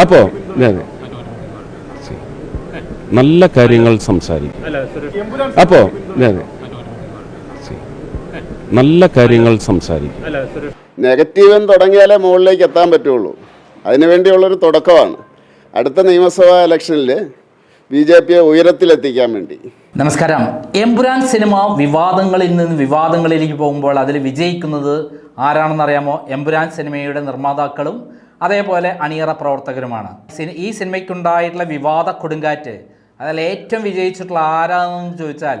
അപ്പോ. നല്ല കാര്യങ്ങൾ സംസാരിക്കും. അപ്പോ. നല്ല കാര്യങ്ങൾ സംസാരിക്കും. നെഗറ്റീവൻ തുടങ്ങിയാലേ മുകളിലേക്ക് എത്താൻ പറ്റുള്ളൂ. അതിനുവേണ്ടിയുള്ളൊരു തുടക്കമാണ്. അടുത്ത നിയമസഭാ ഇലക്ഷനിൽ ബി ജെ പിയെ ഉയരത്തിലെത്തിക്കാൻ വേണ്ടി. നമസ്കാരം. എംപുരാൻ സിനിമ വിവാദങ്ങളിൽ നിന്ന് വിവാദങ്ങളിലേക്ക് പോകുമ്പോൾ അതിൽ വിജയിക്കുന്നത് ആരാണെന്നറിയാമോ? എംപുരാൻ സിനിമയുടെ നിർമ്മാതാക്കളും അതേപോലെ അണിയറ പ്രവർത്തകരുമാണ്. ഈ സിനിമയ്ക്കുണ്ടായിട്ടുള്ള വിവാദ കൊടുങ്കാറ്റ് അതിൽ ഏറ്റവും വിജയിച്ചിട്ടുള്ള ആരാണെന്ന് ചോദിച്ചാൽ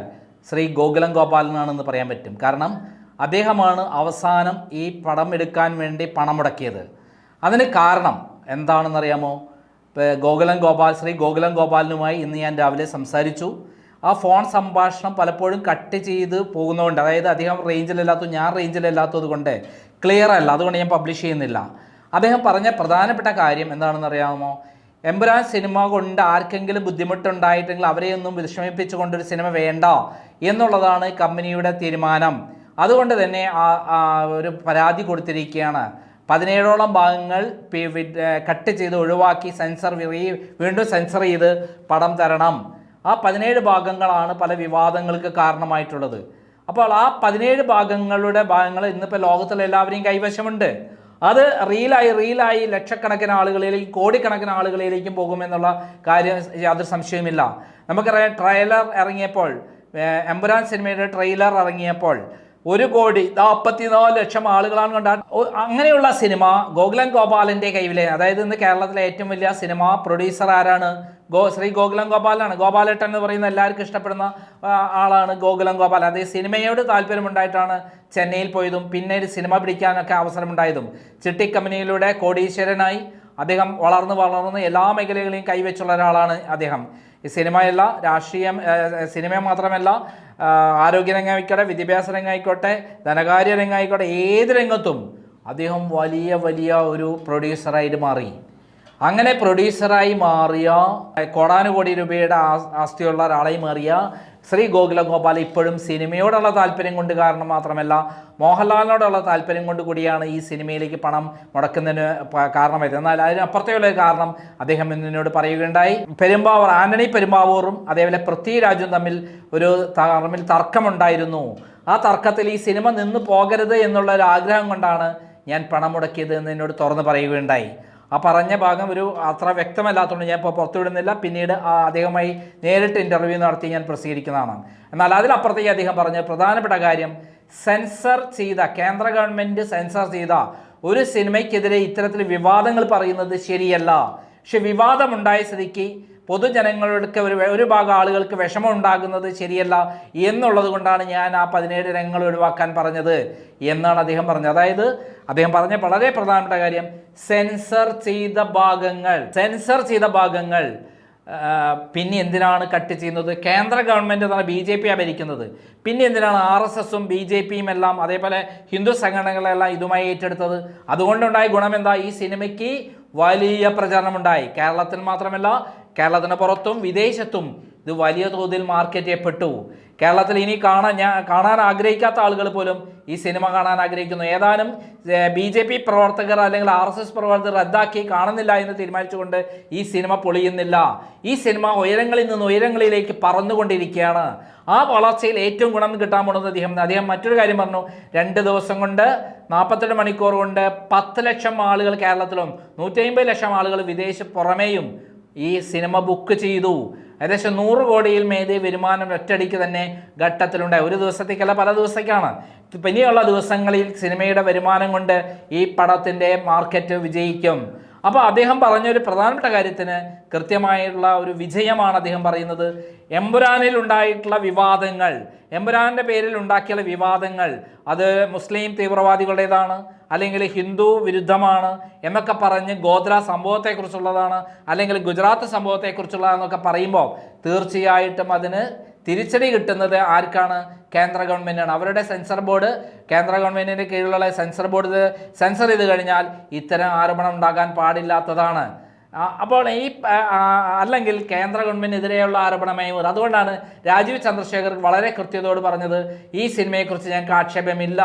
ശ്രീ ഗോകുലം ഗോപാലനാണെന്ന് പറയാൻ പറ്റും. കാരണം അദ്ദേഹമാണ് അവസാനം ഈ പടം എടുക്കാൻ വേണ്ടി പണം മുടക്കിയത് അതിന് കാരണം എന്താണെന്നറിയാമോ? ഗോകുലം ഗോപാൽ ശ്രീ ഗോകുലം ഗോപാലനുമായി ഇന്ന് ഞാൻ രാവിലെ സംസാരിച്ചു. ആ ഫോൺ സംഭാഷണം പലപ്പോഴും കട്ട് ചെയ്ത് പോകുന്നതുകൊണ്ട് അതായത് അദ്ദേഹം റേഞ്ചിലല്ലാത്തത് ഞാൻ റേഞ്ചിലല്ലാത്തത് കൊണ്ട് ക്ലിയർ അല്ല. അതുകൊണ്ട് ഞാൻ പബ്ലിഷ് ചെയ്യുന്നില്ല. അദ്ദേഹം പറഞ്ഞ പ്രധാനപ്പെട്ട കാര്യം എന്താണെന്ന് അറിയാമോ? എമ്പുരാൻ സിനിമ കൊണ്ട് ആർക്കെങ്കിലും ബുദ്ധിമുട്ടുണ്ടായിട്ടെങ്കിൽ അവരെയൊന്നും വിഷമിപ്പിച്ചുകൊണ്ടൊരു സിനിമ വേണ്ട എന്നുള്ളതാണ് കമ്പനിയുടെ തീരുമാനം. അതുകൊണ്ട് തന്നെ ആ- ഒരു പരാതി കൊടുത്തിരിക്കുകയാണ്. പതിനേഴോളം ഭാഗങ്ങൾ കട്ട് ചെയ്ത് ഒഴിവാക്കി സെൻസർ വീണ്ടും സെൻസർ ചെയ്ത് പടം തരണം. ആ പതിനേഴ് ഭാഗങ്ങളാണ് പല വിവാദങ്ങൾക്ക് കാരണമായിട്ടുള്ളത്. അപ്പോൾ ആ പതിനേഴ് ഭാഗങ്ങളുടെ ഭാഗങ്ങൾ ഇന്നിപ്പോൾ ലോകത്തിലെല്ലാവരെയും കൈവശമുണ്ട്. അത് റീലായി റീലായി ലക്ഷക്കണക്കിന് ആളുകളിലേക്കും കോടിക്കണക്കിന് ആളുകളിലേക്കും പോകുമെന്നുള്ള കാര്യം യാതൊരു സംശയവുമില്ല. നമുക്കറിയാം ട്രെയിലർ ഇറങ്ങിയപ്പോൾ എംബുരാൻ സിനിമയുടെ ട്രെയിലർ ഇറങ്ങിയപ്പോൾ ഒരു കോടി നാൽപ്പത്തിനാല് ലക്ഷം ആളുകളാണ് കണ്ട അങ്ങനെയുള്ള സിനിമ ഗോകുലം ഗോപാലന്റെ കയ്യിലെ അതായത് ഇന്ന് കേരളത്തിലെ ഏറ്റവും വലിയ സിനിമ പ്രൊഡ്യൂസർ ആരാണ്? ഗോ ശ്രീ ഗോകുലം ഗോപാലാണ്. ഗോപാലേട്ടൻ എന്ന് പറയുന്ന എല്ലാവർക്കും ഇഷ്ടപ്പെടുന്ന ആളാണ് ഗോകുലം ഗോപാൽ. അത് സിനിമയോട് താല്പര്യമുണ്ടായിട്ടാണ് ചെന്നൈയിൽ പോയതും പിന്നീട് സിനിമ പിടിക്കാനൊക്കെ അവസരമുണ്ടായതും. ചിട്ടി കമ്പനിയിലൂടെ കോടീശ്വരനായി അദ്ദേഹം വളർന്ന് വളർന്ന് എല്ലാ മേഖലകളെയും കൈവച്ചുള്ള ഒരാളാണ് അദ്ദേഹം. ഈ സിനിമയല്ല രാഷ്ട്രീയം സിനിമ മാത്രമല്ല ആരോഗ്യ രംഗമായിക്കോട്ടെ വിദ്യാഭ്യാസ രംഗമായിക്കോട്ടെ ധനകാര്യ രംഗമായിക്കോട്ടെ ഏത് രംഗത്തും അദ്ദേഹം വലിയ വലിയ ഒരു പ്രൊഡ്യൂസറായിട്ട് മാറി. അങ്ങനെ പ്രൊഡ്യൂസറായി മാറിയ കോടാനുകോടി രൂപയുടെ ആസ്തിയുള്ള ഒരാളായി മാറിയ ശ്രീ ഗോകുല ഗോപാൽ ഇപ്പോഴും സിനിമയോടുള്ള താല്പര്യം കൊണ്ട് കാരണം മാത്രമല്ല മോഹൻലാലിനോടുള്ള താല്പര്യം കൊണ്ട് കൂടിയാണ് ഈ സിനിമയിലേക്ക് പണം മുടക്കുന്നതിന് കാരണം കാരണമായത്. എന്നാൽ അതിനപ്പുറത്തെയുള്ള കാരണം അദ്ദേഹം എന്നോട് പറയുകയുണ്ടായി. പെരുമ്പാവൂർ ആന്റണി പെരുമ്പാവൂറും അതേപോലെ പൃഥ്വിരാജും തമ്മിൽ ഒരു തമ്മിൽ തർക്കമുണ്ടായിരുന്നു. ആ തർക്കത്തിൽ ഈ സിനിമ നിന്ന് പോകരുത് എന്നുള്ള ഒരു ആഗ്രഹം കൊണ്ടാണ് ഞാൻ പണം മുടക്കിയത് എന്ന് എന്നോട് തുറന്ന് പറയുകയുണ്ടായി. ആ പറഞ്ഞ ഭാഗം ഒരു അത്ര വ്യക്തമല്ലാത്തതുകൊണ്ട് ഞാൻ ഇപ്പോൾ പുറത്തുവിടുന്നില്ല. പിന്നീട് അദ്ദേഹമായി നേരിട്ട് ഇന്റർവ്യൂ നടത്തി ഞാൻ പ്രസിദ്ധീകരിക്കുന്നതാണ്. എന്നാൽ അതിലപ്പുറത്തേക്ക് അദ്ദേഹം പറഞ്ഞ പ്രധാനപ്പെട്ട കാര്യം സെൻസർ ചെയ്ത കേന്ദ്ര ഗവൺമെന്റ് സെൻസർ ചെയ്ത ഒരു സിനിമയ്ക്കെതിരെ ഇത്തരത്തിൽ വിവാദങ്ങൾ പറയുന്നത് ശരിയല്ല. പക്ഷെ വിവാദമുണ്ടായ സ്ഥിതിക്ക് പൊതുജനങ്ങൾക്ക് ഒരു ഒരു ഭാഗം ആളുകൾക്ക് വിഷമം ഉണ്ടാകുന്നത് ശരിയല്ല എന്നുള്ളത് കൊണ്ടാണ് ഞാൻ ആ പതിനേഴ് രംഗങ്ങൾ ഒഴിവാക്കാൻ പറഞ്ഞത് എന്നാണ് അദ്ദേഹം പറഞ്ഞത്. അതായത് അദ്ദേഹം പറഞ്ഞ വളരെ പ്രധാനപ്പെട്ട കാര്യം സെൻസർ ചെയ്ത ഭാഗങ്ങൾ സെൻസർ ചെയ്ത ഭാഗങ്ങൾ പിന്നെ എന്തിനാണ് കട്ട് ചെയ്യുന്നത്? കേന്ദ്ര ഗവൺമെന്റ് എന്നാണ് ബി ജെ പിയാണ് ഭരിക്കുന്നത്. പിന്നെ എന്തിനാണ് ആർ എസ് എസും ബി ജെ പിയും എല്ലാം അതേപോലെ ഹിന്ദു സംഘടനകളെല്ലാം ഇതുമായി ഏറ്റെടുത്തത്? അതുകൊണ്ടുണ്ടായ ഗുണമെന്താ ഈ സിനിമയ്ക്ക് വലിയ പ്രചാരണമുണ്ടായി. കേരളത്തിൽ മാത്രമല്ല കേരളത്തിന് പുറത്തും വിദേശത്തും ഇത് വലിയ തോതിൽ മാർക്കറ്റ് ചെയ്യപ്പെട്ടു. കേരളത്തിൽ ഇനി കാണാൻ ഞാൻ കാണാൻ ആഗ്രഹിക്കാത്ത ആളുകൾ പോലും ഈ സിനിമ കാണാൻ ആഗ്രഹിക്കുന്നു. ഏതാനും ബി ജെ പി പ്രവർത്തകർ അല്ലെങ്കിൽ ആർ എസ് എസ് പ്രവർത്തകർ റദ്ദാക്കി കാണുന്നില്ല എന്ന് തീരുമാനിച്ചുകൊണ്ട് ഈ സിനിമ പൊളിയുന്നില്ല. ഈ സിനിമ ഉയരങ്ങളിൽ നിന്ന് ഉയരങ്ങളിലേക്ക് പറന്നുകൊണ്ടിരിക്കുകയാണ്. ആ വളർച്ചയിൽ ഏറ്റവും ഗുണം കിട്ടാൻ പോകുന്നത് അദ്ദേഹം അദ്ദേഹം മറ്റൊരു കാര്യം പറഞ്ഞു. രണ്ട് ദിവസം കൊണ്ട് നാൽപ്പത്തെട്ട് മണിക്കൂർ കൊണ്ട് പത്ത് ലക്ഷം ആളുകൾ കേരളത്തിലും നൂറ്റി ലക്ഷം ആളുകൾ വിദേശ പുറമേയും ഈ സിനിമ ബുക്ക് ചെയ്തു. ഏകദേശം നൂറ് കോടിയിൽ മേതി വരുമാനം ഒറ്റയടിക്ക് തന്നെ ഘട്ടത്തിലുണ്ടായി. ഒരു ദിവസത്തേക്കല്ല പല ദിവസത്തേക്കാണ്. പിന്നെയുള്ള ദിവസങ്ങളിൽ സിനിമയുടെ വരുമാനം കൊണ്ട് ഈ പടത്തിന്റെ മാർക്കറ്റ് വിജയിക്കും. അപ്പോൾ അദ്ദേഹം പറഞ്ഞ ഒരു പ്രധാനപ്പെട്ട കാര്യത്തിന് കൃത്യമായിട്ടുള്ള ഒരു വിജയമാണ് അദ്ദേഹം പറയുന്നത്. എമ്പുരാനിൽ ഉണ്ടായിട്ടുള്ള വിവാദങ്ങൾ എമ്പുരാന്റെ പേരിൽ ഉണ്ടാക്കിയുള്ള വിവാദങ്ങൾ അത് മുസ്ലിം തീവ്രവാദികളുടേതാണ് അല്ലെങ്കിൽ ഹിന്ദു വിരുദ്ധമാണ് എന്നൊക്കെ പറഞ്ഞ് ഗോത്ര സംഭവത്തെക്കുറിച്ചുള്ളതാണ് അല്ലെങ്കിൽ ഗുജറാത്ത് സംഭവത്തെക്കുറിച്ചുള്ളതെന്നൊക്കെ പറയുമ്പോൾ തീർച്ചയായിട്ടും അതിന് തിരിച്ചടി കിട്ടുന്നത് ആർക്കാണ്? കേന്ദ്ര ഗവൺമെന്റാണ് അവരുടെ സെൻസർ ബോർഡ് കേന്ദ്ര ഗവൺമെന്റിന്റെ കീഴിലുള്ള സെൻസർ ബോർഡ് സെൻസർ ചെയ്ത് കഴിഞ്ഞാൽ ഇത്തരം ആരോപണം ഉണ്ടാകാൻ പാടില്ലാത്തതാണ്. അപ്പോൾ ഈ അല്ലെങ്കിൽ കേന്ദ്ര ഗവൺമെന്റിനെതിരെയുള്ള ആരോപണമായി വരും അതുകൊണ്ടാണ് രാജീവ് ചന്ദ്രശേഖർ വളരെ കൃത്യതയോട് പറഞ്ഞത് ഈ സിനിമയെക്കുറിച്ച് ഞങ്ങൾക്ക് ആക്ഷേപമില്ല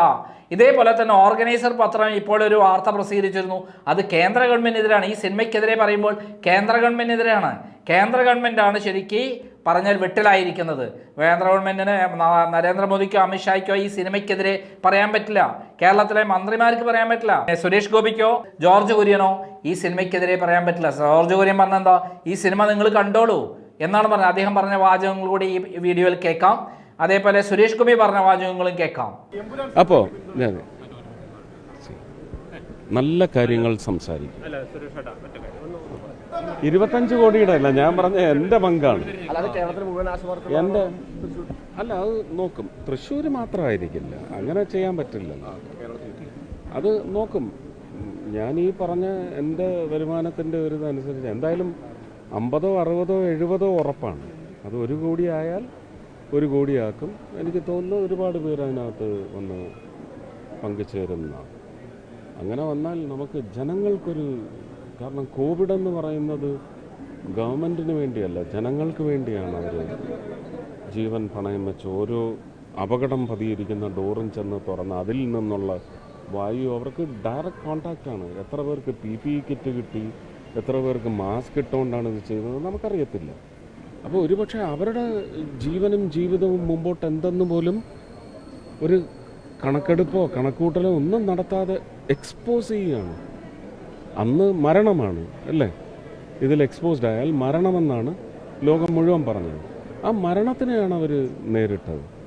ഇതേപോലെ തന്നെ ഓർഗനൈസർ പത്രം ഇപ്പോൾ ഒരു വാർത്ത പ്രസിദ്ധീകരിച്ചിരുന്നു. അത് കേന്ദ്ര ഗവൺമെന്റിനെതിരാണ് ഈ സിനിമയ്ക്കെതിരെ പറയുമ്പോൾ കേന്ദ്ര ഗവൺമെന്റിനെതിരാണ് കേന്ദ്ര ഗവൺമെന്റാണ് ശരിക്ക് പറഞ്ഞാൽ വെട്ടിലായിരിക്കുന്നത്. കേന്ദ്ര ഗവൺമെന്റിന് നരേന്ദ്രമോദിക്കോ അമിത്ഷായ്ക്കോ ഈ സിനിമയ്ക്കെതിരെ പറയാൻ പറ്റില്ല. കേരളത്തിലെ മന്ത്രിമാർക്ക് പറയാൻ പറ്റില്ല. സുരേഷ് ഗോപിക്കോ ജോർജ് കുര്യനോ ഈ സിനിമയ്ക്കെതിരെ പറയാൻ പറ്റില്ല. സോർജ് കുര്യൻ പറഞ്ഞ എന്താ ഈ സിനിമ നിങ്ങൾ കണ്ടോളൂ എന്നാണ് പറഞ്ഞത്. അദ്ദേഹം പറഞ്ഞ വാചകങ്ങൾ കൂടി ഈ വീഡിയോയിൽ കേൾക്കാം. അതേപോലെ സുരേഷ് കുമി പറഞ്ഞ വാചകങ്ങളും കേൾക്കാം. അപ്പോ നല്ല കാര്യങ്ങൾ സംസാരിക്കും. ഇരുപത്തഞ്ച് കോടിയുടെ അല്ല ഞാൻ പറഞ്ഞ എന്റെ പങ്കാണ്. എന്റെ അല്ല അത് നോക്കും. തൃശ്ശൂർ മാത്രമായിരിക്കില്ല. അങ്ങനെ ചെയ്യാൻ പറ്റില്ല അത് നോക്കും. ഞാൻ ഈ പറഞ്ഞ എന്റെ വരുമാനത്തിന്റെ ഒരു ഇതനുസരിച്ച് എന്തായാലും അമ്പതോ അറുപതോ എഴുപതോ ഉറപ്പാണ്. അത് ഒരു കോടി ആയാൽ ഒരു കോടിയാക്കും. എനിക്ക് തോന്നുന്നു ഒരുപാട് പേര് അതിനകത്ത് വന്ന് പങ്കുചേരുന്നതാണ്. അങ്ങനെ വന്നാൽ നമുക്ക് ജനങ്ങൾക്കൊരു കാരണം കോവിഡ് എന്ന് പറയുന്നത് ഗവൺമെന്റിന് വേണ്ടിയല്ല ജനങ്ങൾക്ക് വേണ്ടിയാണ് അവർ ജീവൻ പണയം വെച്ച് ഓരോ അപകടം പതിയിരിക്കുന്ന ഡോറും ചെന്ന് തുറന്ന് അതിൽ നിന്നുള്ള വായു അവർക്ക് ഡയറക്റ്റ് കോണ്ടാക്റ്റ് ആണ്. എത്ര പേർക്ക് പി പി ഇ കിറ്റ് കിട്ടി എത്ര പേർക്ക് മാസ്ക് ഇട്ടുകൊണ്ടാണ് ഇത് ചെയ്യുന്നത് നമുക്കറിയത്തില്ല. അപ്പോൾ ഒരുപക്ഷെ അവരുടെ ജീവനും ജീവിതവും മുമ്പോട്ട് എന്തെന്ന് പോലും ഒരു കണക്കെടുപ്പോ കണക്കൂട്ടലോ ഒന്നും നടത്താതെ എക്സ്പോസ് ചെയ്യുകയാണ്. അന്ന് മരണമാണ് അല്ലേ? ഇതിൽ എക്സ്പോസ്ഡ് ആയാൽ മരണമെന്നാണ് ലോകം മുഴുവൻ പറഞ്ഞത്. ആ മരണത്തിനെയാണ് അവർ നേരിട്ടത്.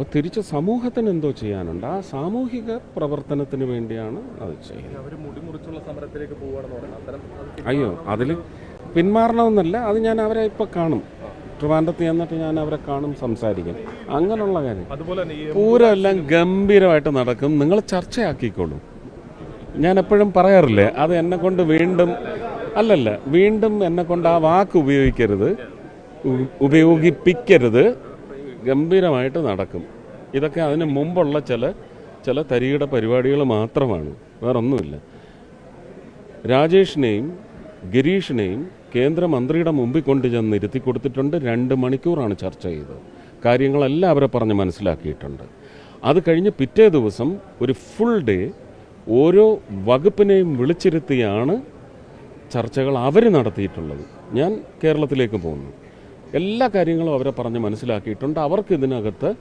അപ്പോൾ തിരിച്ച് സമൂഹത്തിന് എന്തോ ചെയ്യാനുണ്ട്. ആ സാമൂഹിക പ്രവർത്തനത്തിന് വേണ്ടിയാണ് അത് ചെയ്യുന്നത്. അയ്യോ അതിൽ പിന്മാറണമെന്നല്ല. അത് ഞാൻ അവരെ ഇപ്പോൾ കാണും. ട്രിവാൻഡത്ത് ചെന്നിട്ട് ഞാൻ അവരെ കാണും സംസാരിക്കും. അങ്ങനെയുള്ള കാര്യം. പൂരം എല്ലാം ഗംഭീരമായിട്ട് നടക്കും. നിങ്ങൾ ചർച്ചയാക്കിക്കോളൂ. ഞാൻ എപ്പോഴും പറയാറില്ലേ അത് എന്നെ കൊണ്ട് വീണ്ടും അല്ലല്ല വീണ്ടും എന്നെ കൊണ്ട് ആ വാക്ക് ഉപയോഗിക്കരുത് ഉപയോഗിപ്പിക്കരുത്. ഗംഭീരമായിട്ട് നടക്കും. ഇതൊക്കെ അതിന് മുമ്പുള്ള ചില ചില തരികിട പരിപാടികൾ മാത്രമാണ്. വേറൊന്നുമില്ല. രാജേഷിനെയും ഗിരീഷിനെയും കേന്ദ്രമന്ത്രിയുടെ മുമ്പിൽ കൊണ്ട് ചെന്ന് ഇരുത്തി കൊടുത്തിട്ടുണ്ട്. രണ്ട് മണിക്കൂറാണ് ചർച്ച ചെയ്തത്. കാര്യങ്ങളെല്ലാം അവരെ പറഞ്ഞ് മനസ്സിലാക്കിയിട്ടുണ്ട്. അത് കഴിഞ്ഞ് പിറ്റേ ദിവസം ഒരു ഫുൾ ഡേ ഓരോ വകുപ്പിനെയും വിളിച്ചിരുത്തിയാണ് ചർച്ചകൾ അവർ നടത്തിയിട്ടുള്ളത്. ഞാൻ കേരളത്തിലേക്ക് പോകുന്നു. എല്ലാ കാര്യങ്ങളും അവരെ പറഞ്ഞ് മനസ്സിലാക്കിയിട്ടുണ്ട്. അവർക്ക് ഇതിനകത്ത്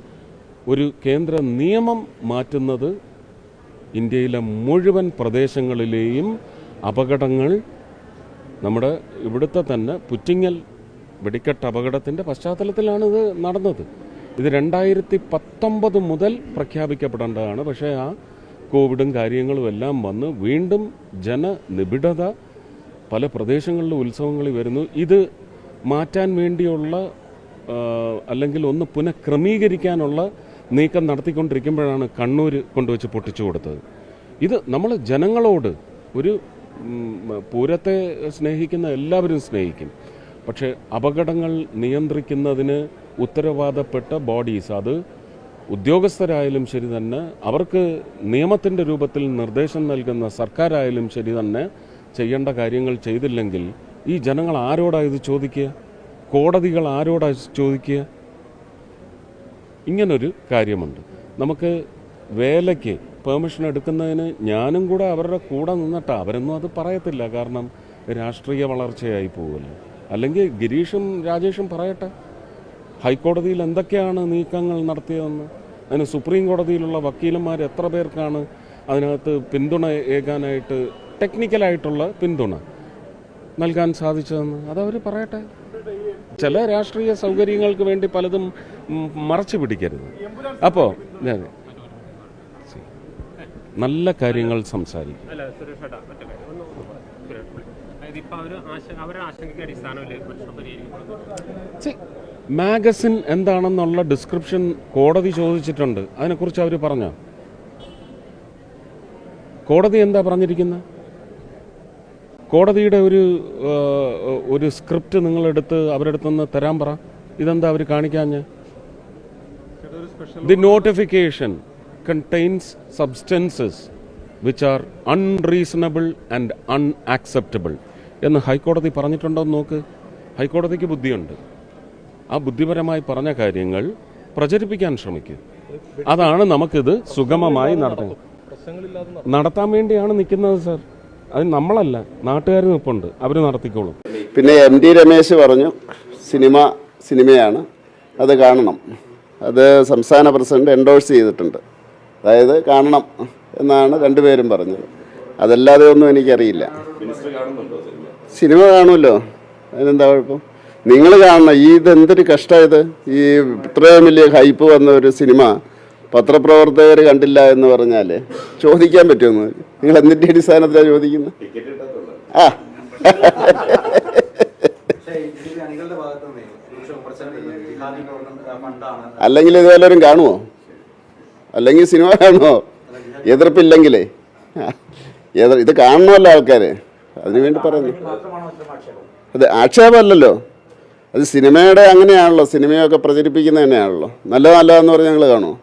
ഒരു കേന്ദ്ര നിയമം മാറ്റുന്നത് ഇന്ത്യയിലെ മുഴുവൻ പ്രദേശങ്ങളിലെയും അപകടങ്ങൾ നമ്മുടെ ഇവിടുത്തെ തന്നെ പുറ്റിങ്ങൽ വെടിക്കെട്ട് അപകടത്തിന്റെ പശ്ചാത്തലത്തിലാണ് ഇത് നടന്നത്. ഇത് രണ്ടായിരത്തി പത്തൊമ്പത് മുതൽ പ്രഖ്യാപിക്കപ്പെടേണ്ടതാണ്. പക്ഷേ ആ കോവിഡും കാര്യങ്ങളും എല്ലാം വന്ന് വീണ്ടും ജനനിബിഡത പല പ്രദേശങ്ങളിലും ഉത്സവങ്ങളിൽ വരുന്നു. ഇത് മാറ്റാൻ വേണ്ടിയുള്ള അല്ലെങ്കിൽ ഒന്ന് പുനഃക്രമീകരിക്കാനുള്ള നീക്കം നടത്തിക്കൊണ്ടിരിക്കുമ്പോഴാണ് കണ്ണൂർ കൊണ്ടുവച്ച് പൊട്ടിച്ചു കൊടുത്തത്. ഇത് നമ്മൾ ജനങ്ങളോട് ഒരു പൂരത്തെ സ്നേഹിക്കുന്ന എല്ലാവരും സ്നേഹിക്കും. പക്ഷേ അപകടങ്ങൾ നിയന്ത്രിക്കുന്നതിന് ഉത്തരവാദപ്പെട്ട ബോഡീസ് അത് ഉദ്യോഗസ്ഥരായാലും ശരി തന്നെ അവർക്ക് നിയമത്തിന്റെ രൂപത്തിൽ നിർദ്ദേശം നൽകുന്ന സർക്കാരായാലും ശരി തന്നെ ചെയ്യേണ്ട കാര്യങ്ങൾ ചെയ്തില്ലെങ്കിൽ ഈ ജനങ്ങൾ ആരോടാ ഇത് ചോദിക്കുക? കോടതികൾ ആരോടാ ചോദിക്കുക? ഇങ്ങനൊരു കാര്യമുണ്ട്. നമുക്ക് വേലയ്ക്ക് പെർമിഷൻ എടുക്കുന്നതിന് ഞാനും കൂടെ അവരുടെ കൂടെ നിന്നിട്ടാണ് അവരൊന്നും അത് പറയത്തില്ല. കാരണം രാഷ്ട്രീയ വളർച്ചയായി പോകുമല്ലോ അല്ലെങ്കിൽ ഗിരീഷും രാജേഷും പറയട്ടെ. ഹൈക്കോടതിയിൽ എന്തൊക്കെയാണ് നീക്കങ്ങൾ നടത്തിയതെന്ന്? അതിന് സുപ്രീം കോടതിയിലുള്ള വക്കീലന്മാർ എത്ര പേർക്കാണ് അതിനകത്ത് പിന്തുണ ഏകാനായിട്ട് ടെക്നിക്കലായിട്ടുള്ള പിന്തുണ? നൽകാൻ സാധിച്ചതെന്ന്. അതവർ പറയട്ടെ. ചില രാഷ്ട്രീയ സൗകര്യങ്ങൾക്ക് വേണ്ടി പലതും മറച്ചു പിടിക്കരുത്. അപ്പോൾ നല്ല കാര്യങ്ങൾ സംസാരിക്കും. മാഗസിൻ എന്താണെന്നുള്ള ഡിസ്ക്രിപ്ഷൻ കോടതി ചോദിച്ചിട്ടുണ്ട്. അതിനെക്കുറിച്ച് അവർ പറഞ്ഞോ? കോടതി എന്താ പറഞ്ഞിരിക്കുന്നത് കോടതിയുടെ ഒരു ഒരു സ്ക്രിപ്റ്റ് നിങ്ങളെടുത്ത് അവരെടുത്ത് അടുത്തുനിന്ന് തരാൻ പറ. ഇതെന്താ അവർ കാണിക്കാഞ്ഞ്? The notification contains substances which are unreasonable and unacceptable എന്ന് ഹൈക്കോടതി പറഞ്ഞിട്ടുണ്ടോ എന്ന് നോക്ക്. ഹൈക്കോടതിക്ക് ബുദ്ധിയുണ്ട്. ആ ബുദ്ധിപരമായി പറഞ്ഞ കാര്യങ്ങൾ പ്രചരിപ്പിക്കാൻ ശ്രമിക്കുക അതാണ് നമുക്കിത് സുഗമമായി നടത്തുന്നത്. നടത്താൻ വേണ്ടിയാണ് നിൽക്കുന്നത് സാർ. അത് നമ്മളല്ല നാട്ടുകാർ നിൽപ്പുണ്ട് അവർ നടത്തിക്കോളും. പിന്നെ എം ടി രമേശ് പറഞ്ഞു സിനിമ സിനിമയാണ് അത് കാണണം. അത് സംസ്ഥാന പ്രസിഡന്റ് എൻഡോഴ്സ് ചെയ്തിട്ടുണ്ട്. അതായത് കാണണം എന്നാണ് രണ്ടുപേരും പറഞ്ഞത്. അതല്ലാതെ ഒന്നും എനിക്കറിയില്ല. സിനിമ കാണുമല്ലോ? അതിനെന്താ കുഴപ്പം? നിങ്ങൾ കാണണം. ഈ ഇതെന്തൊരു കഷ്ടമായത് ഈ ഇത്രയും വലിയ ഹൈപ്പ് വന്ന ഒരു സിനിമ പത്രപ്രവർത്തകർ കണ്ടില്ല എന്ന് പറഞ്ഞാൽ ചോദിക്കാൻ പറ്റുമെന്ന് നിങ്ങൾ എന്തിന്റെ അടിസ്ഥാനത്തിലാണ് ചോദിക്കുന്നത്? ആ. അല്ലെങ്കിൽ ഇതുവല്ലവരും കാണുമോ അല്ലെങ്കിൽ സിനിമ കാണുമോ എതിർപ്പില്ലെങ്കിലേ. എതിർ ഇത് കാണണമല്ലോ ആൾക്കാർ അതിനുവേണ്ടി പറയുന്നു. അത് ആക്ഷേപമല്ലല്ലോ. അത് സിനിമയുടെ അങ്ങനെയാണല്ലോ. സിനിമയൊക്കെ പ്രചരിപ്പിക്കുന്നത് തന്നെയാണല്ലോ. നല്ല നല്ലതാന്ന് പറഞ്ഞാൽ ഞങ്ങൾ കാണുമോ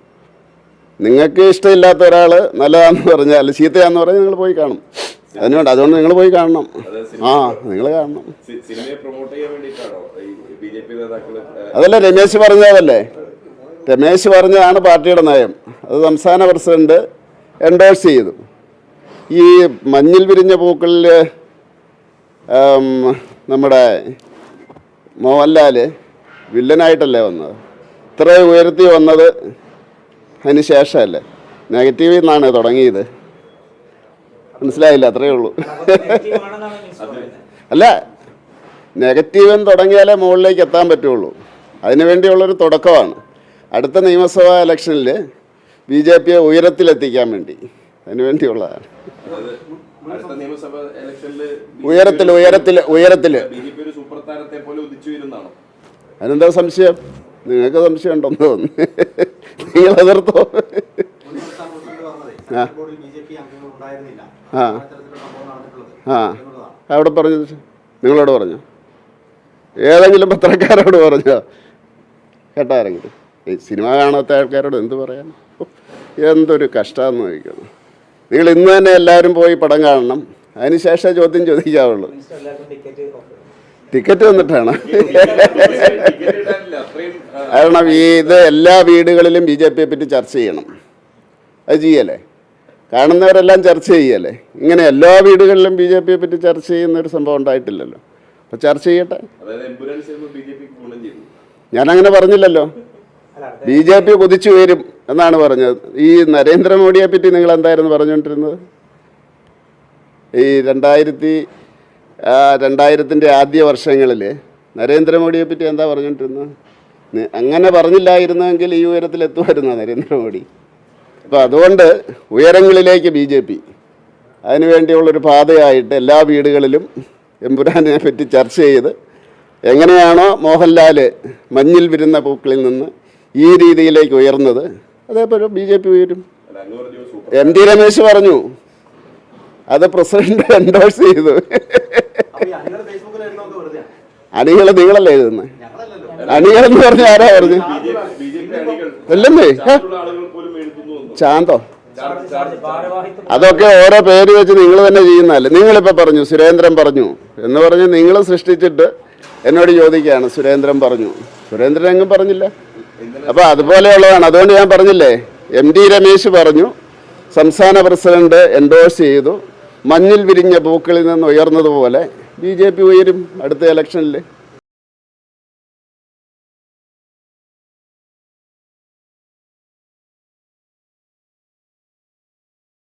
നിങ്ങൾക്ക് ഇഷ്ടമില്ലാത്ത ഒരാൾ നല്ലതാന്ന് പറഞ്ഞാൽ ചീത്തയാന്ന് പറഞ്ഞാൽ നിങ്ങൾ പോയി കാണും. അതിനുവേണ്ട അതുകൊണ്ട് നിങ്ങൾ പോയി കാണണം. ആ നിങ്ങൾ കാണണം. അതല്ല രമേശ് പറഞ്ഞതല്ലേ? രമേശ് പറഞ്ഞതാണ് പാർട്ടിയുടെ നയം. അത് സംസ്ഥാന പ്രസിഡന്റ് എൻഡോഴ്സ് ചെയ്തു. ഈ മഞ്ഞിൽ വിരിഞ്ഞ പൂക്കളിൽ നമ്മുടെ മോഹൻലാൽ വില്ലനായിട്ടല്ലേ വന്നത്? ഇത്രയും ഉയർത്തി വന്നത് അതിന് ശേഷമല്ലേ? നെഗറ്റീവിൽ നിന്നാണ് തുടങ്ങിയത്. മനസ്സിലായില്ല അത്രയേ ഉള്ളൂ. അല്ല നെഗറ്റീവൻ തുടങ്ങിയാലേ മുകളിലേക്ക് എത്താൻ പറ്റുള്ളൂ. അതിനുവേണ്ടിയുള്ളൊരു തുടക്കമാണ്. അടുത്ത നിയമസഭാ ഇലക്ഷനിൽ ബി ജെ പിയെ ഉയരത്തിലെത്തിക്കാൻ വേണ്ടി. അതിനുവേണ്ടിയുള്ളതാണ് ഉയരത്തിൽ ഉയരത്തിൽ ഉയരത്തിൽ അതിനെന്താ സംശയം? നിങ്ങൾക്ക് സംശയം ഉണ്ടെന്ന് തോന്നുന്നു. നിങ്ങൾ എതിർത്തോ ആ. ആ. അവിടെ പറഞ്ഞു നിങ്ങളോട് പറഞ്ഞു. ഏതെങ്കിലും പത്രക്കാരോട് പറഞ്ഞോ. കേട്ടാരെങ്കിലും ഈ സിനിമ കാണാത്ത ആൾക്കാരോട് എന്ത് പറയാൻ എന്തൊരു കഷ്ടമെന്ന് ചോദിക്കണം നിങ്ങൾ ഇന്ന് തന്നെ എല്ലാവരും പോയി പടം കാണണം. അതിനുശേഷം ചോദ്യം ചോദിക്കാവുള്ളൂ. ടിക്കറ്റ് വന്നിട്ടാണ് ടിക്കറ്റ് ഇടാനില്ല അത്രയും ആ, കാരണം ഈ ഇത് എല്ലാ വീടുകളിലും ബി ജെ പിയെ പറ്റി ചർച്ച ചെയ്യണം. അത് ചെയ്യല്ലേ? കാണുന്നവരെല്ലാം ചർച്ച ചെയ്യല്ലേ? ഇങ്ങനെ എല്ലാ വീടുകളിലും ബി ജെ പിയെ പറ്റി ചർച്ച ചെയ്യുന്ന ഒരു സംഭവം ഉണ്ടായിട്ടില്ലല്ലോ. അപ്പോൾ ചർച്ച ചെയ്യട്ടെ? ഞാനങ്ങനെ പറഞ്ഞില്ലല്ലോ. ബി ജെ പി കുതിച്ചു വരും എന്നാണ് പറഞ്ഞത്. ഈ നരേന്ദ്രമോദിയെ പറ്റി നിങ്ങൾ എന്തായിരുന്നു പറഞ്ഞുകൊണ്ടിരുന്നത്? ഈ രണ്ടായിരത്തി രണ്ടായിരത്തിന്റെ ആദ്യ വർഷങ്ങളിൽ നരേന്ദ്രമോദിയെ പറ്റി എന്താ പറഞ്ഞുകൊണ്ടിരുന്നത്? അങ്ങനെ പറഞ്ഞില്ലായിരുന്നെങ്കിൽ ഈ ഉയരത്തിൽ എത്തുമായിരുന്നു നരേന്ദ്രമോദി. അപ്പോൾ അതുകൊണ്ട് ഉയരങ്ങളിലേക്ക് ബി ജെ പി. അതിനുവേണ്ടിയുള്ളൊരു പാതയായിട്ട് എല്ലാ വീടുകളിലും എമ്പുരാനെ പറ്റി ചർച്ച ചെയ്ത് എങ്ങനെയാണോ മോഹൻലാൽ മഞ്ഞിൽ വിരുന്ന പൂക്കളിൽ നിന്ന് ഈ രീതിയിലേക്ക് ഉയർന്നത് അതേപോലെ ബി ജെ പി ഉയരും. എം ടി രമേശ് പറഞ്ഞു അത് പ്രസിഡന്റ് എൻഡോഴ്സ് ചെയ്തു. അണികൾ നിങ്ങളല്ലേ എഴുതുന്നത് എന്ന് പറഞ്ഞ ആരാ പറഞ്ഞു? അല്ലെന്നേ. ശാന്തോ അതൊക്കെ ഓരോ പേര് വെച്ച് നിങ്ങൾ തന്നെ ചെയ്യുന്നതല്ലേ? നിങ്ങളിപ്പോൾ പറഞ്ഞു സുരേന്ദ്രൻ പറഞ്ഞു എന്ന് പറഞ്ഞ് നിങ്ങൾ സൃഷ്ടിച്ചിട്ട് എന്നോട് ചോദിക്കുകയാണ് സുരേന്ദ്രൻ പറഞ്ഞു. സുരേന്ദ്രൻ എങ്ങും പറഞ്ഞില്ല. അപ്പോൾ അതുപോലെയുള്ളതാണ്. അതുകൊണ്ട് ഞാൻ പറഞ്ഞില്ലേ എം ഡി രമേശ് പറഞ്ഞു സംസ്ഥാന പ്രസിഡന്റ് എൻഡോഴ്സ് ചെയ്തു. മഞ്ഞിൽ വിരിഞ്ഞ പൂക്കളിൽ നിന്ന് ഉയർന്നതുപോലെ ബി ജെ പി ഉയരും അടുത്ത ഇലക്ഷനിൽ